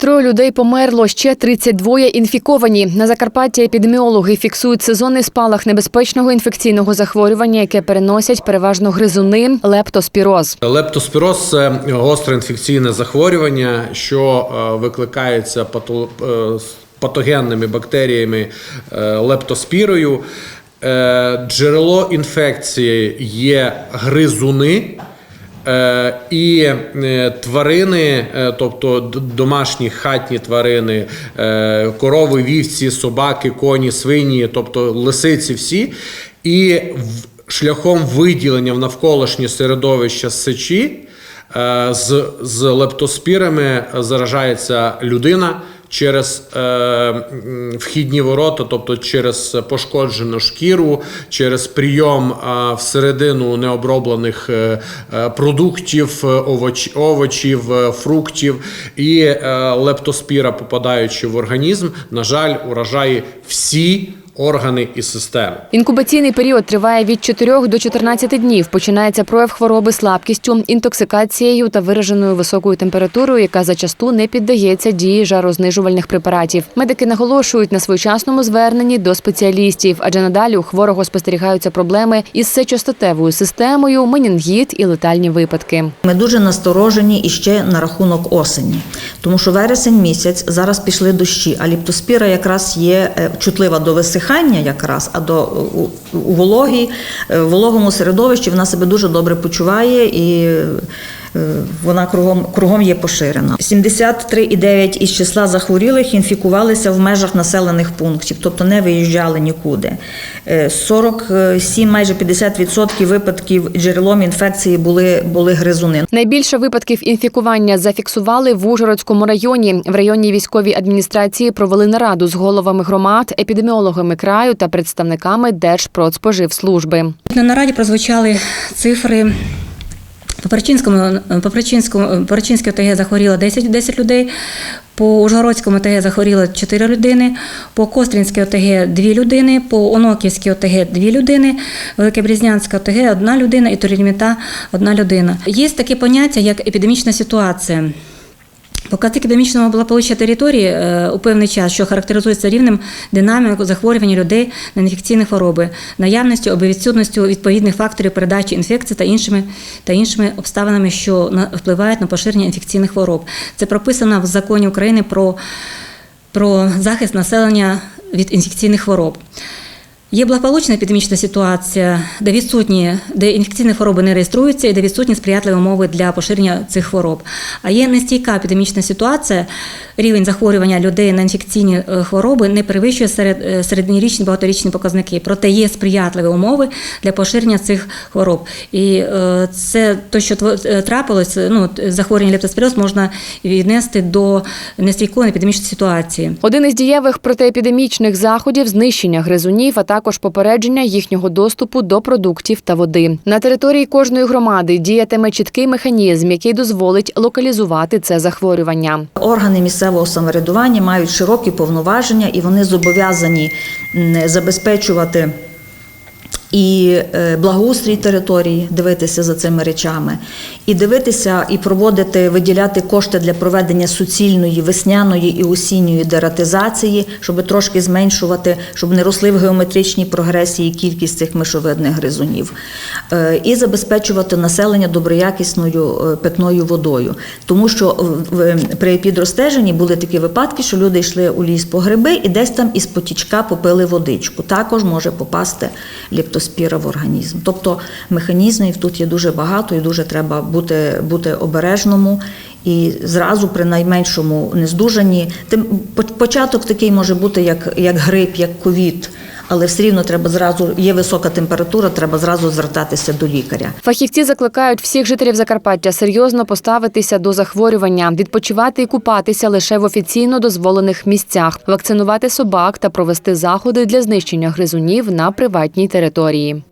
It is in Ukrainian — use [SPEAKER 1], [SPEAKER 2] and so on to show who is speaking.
[SPEAKER 1] Троє людей померло, ще 32 інфіковані. На Закарпатті епідеміологи фіксують сезонний спалах небезпечного інфекційного захворювання, яке переносять переважно гризуни лептоспіроз.
[SPEAKER 2] Лептоспіроз це гостре інфекційне захворювання, що е, викликається е, патогенними бактеріями е, лептоспірою. Джерело інфекції є гризуни. Е, І е, тварини, е, тобто домашні хатні тварини, корови, вівці, собаки, коні, свині, тобто лисиці всі, і шляхом виділення в навколишнє середовище сечі з, з лептоспірами заражається людина через е, вхідні ворота, тобто через пошкоджену шкіру, через прийом е, всередину необроблених е, е, продуктів, овоч, овочів, е, фруктів, і е, лептоспіра, попадаючи в організм, на жаль, уражає всі органи і системи.
[SPEAKER 1] Інкубаційний період триває від 4 до 14 днів. Починається прояв хвороби слабкістю, інтоксикацією та вираженою високою температурою, яка зачасту не піддається дії жарознижувальних препаратів. Медики наголошують на своєчасному зверненні до спеціалістів, адже надалі у хворого спостерігаються проблеми із сечостатевою системою, менінгіт і летальні випадки.
[SPEAKER 3] Ми дуже насторожені і ще на рахунок осені, тому що вересень місяць зараз пішли дощі, а ліптоспіра якраз є е, чутлива до висихання, якраз, а до у, у вологій, в вологому середовищі вона себе дуже добре почуває і. Е, Вона кругом кругом є поширена. 73,9 із числа захворілих інфікувалися в межах населених пунктів, тобто не виїжджали нікуди. Е, 47, майже 50% випадків джерелом інфекції були, були гризуни.
[SPEAKER 1] Найбільше випадків інфікування зафіксували в Ужгородському районі. В районній військовій адміністрації провели нараду з головами громад, епідеміологами краю та представниками Держпродспоживслужби.
[SPEAKER 4] На нараді прозвучали цифри. По Перечинському, по Перечинському, Перечинській ОТГ захворіло 10, 10 людей, по Ужгородському ОТГ захворіло 4 людини, по Костринській ОТГ 2 людини, по Оноківській ОТГ 2 людини, Велике Брізнянська ОТГ 1 людина і Туріміта 1 людина. Є таке поняття, як епідемічна ситуація. Показник епідемічного благополуччя території е, у певний час, що характеризується рівнем динаміку захворювання людей на інфекційні хвороби, наявністю або відсутністю відповідних факторів передачі інфекції та іншими, та іншими обставинами, що впливають на поширення інфекційних хвороб. Це прописано в законі України про, про захист населення від інфекційних хвороб. Є благополучна епідемічна ситуація, де відсутні, де інфекційні хвороби не реєструються і де відсутні сприятливі умови для поширення цих хвороб. А є нестійка епідемічна ситуація, рівень захворювання людей на інфекційні е, хвороби не перевищує серед, е, середньорічні багаторічні показники. Проте є сприятливі умови для поширення цих хвороб. І е, це те, що трапилось, ну, захворювання лептоспіроз можна віднести до нестійкої епідемічної ситуації.
[SPEAKER 1] Один із дієвих протиепідемічних заходів знищення гризунів, а попередження їхнього доступу до продуктів та води. На території кожної громади діятиме чіткий механізм, який дозволить локалізувати це захворювання.
[SPEAKER 3] Органи місцевого самоврядування мають широкі повноваження і вони зобов'язані забезпечувати і е, благоустрій території, дивитися за цими речами, і дивитися і проводити, виділяти кошти для проведення суцільної весняної і осінньої дератизації, щоб трошки зменшувати, щоб не росли в геометричній прогресії кількість цих мишовидних гризунів, Е, і забезпечувати населення доброякісною е, питною водою. Тому що при підростеженні були такі випадки, що люди йшли у ліс по гриби і десь там із потічка попили водичку. Також може попасти ліптоспіра в організм. Тобто механізмів тут є дуже багато і дуже треба бути, бути обережному. І зразу при найменшому нездужанні, тим по- початок такий може бути як, як грип, як ковід, але все рівно треба зразу, є висока температура, треба зразу звертатися до лікаря.
[SPEAKER 1] Фахівці закликають всіх жителів Закарпаття серйозно поставитися до захворювання, відпочивати і купатися лише в офіційно дозволених місцях, вакцинувати собак та провести заходи для знищення гризунів на приватній території.